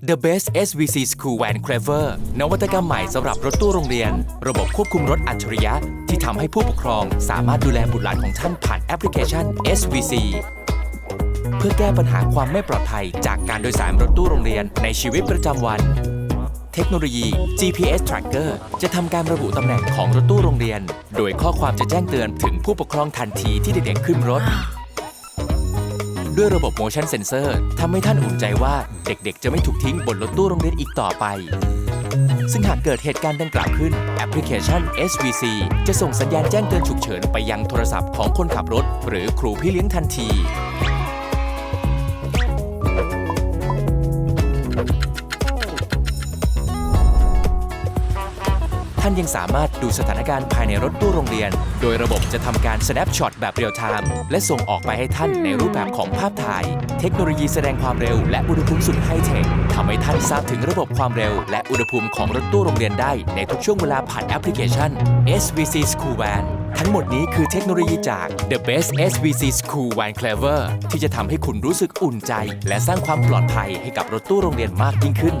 The Best SVC School Van Clever นวัตกรรมใหม่สำหรับรถตู้โรงเรียน ระบบควบคุมรถอัจฉริยะ ที่ทำให้ผู้ปกครองสามารถดูแลบุตรหลานของท่านผ่านแอปพลิเคชัน SVC เพื่อแก้ปัญหาความไม่ปลอดภัย จากการโดยสารรถตู้โรงเรียนในชีวิตประจำวัน เทคโนโลยี GPS Tracker จะทำการระบุตำแหน่งของรถตู้โรงเรียน โดยข้อความจะแจ้งเตือนถึงผู้ปกครองทันทีที่เด็กๆขึ้นรถ ด้วยระบบ motion sensor ทำให้ท่านอุ่นใจว่าเด็กๆ จะไม่ถูกทิ้งบนรถตู้โรงเรียนอีกต่อไป ซึ่งหากเกิดเหตุการณ์ดังกล่าวขึ้น แอปพลิเคชัน SVC จะส่งสัญญาณแจ้งเตือนฉุกเฉินไปยังโทรศัพท์ของคนขับรถ หรือครูพี่เลี้ยงทันทีานยังสามารถดูสถานการณ์ภายในรถตู้โรงเรียน โดยระบบจะทำการ snapshot แบบเรียลไทม์และส่งออกไปให้ท่านในรูปแบบของภาพถ่าย เทคโนโลยีแสดงความเร็วและอุณหภูมิสุดไฮเทคทำให้ท่านทราบถึงระบบความเร็ว และอุณหภูมิของรถตู้โรงเรียนได้ในทุกช่วงเวลาผ่านแอปพลิเคชัน SVC School Van ทั้งหมดนี้คือเทคโนโลยีจาก The Best SVC School Van Clever ที่จะทำให้คุณรู้สึกอุ่นใจ และสร้างความปลอดภัยให้กับรถตู้โรงเรียนมากยิ่งขึ้น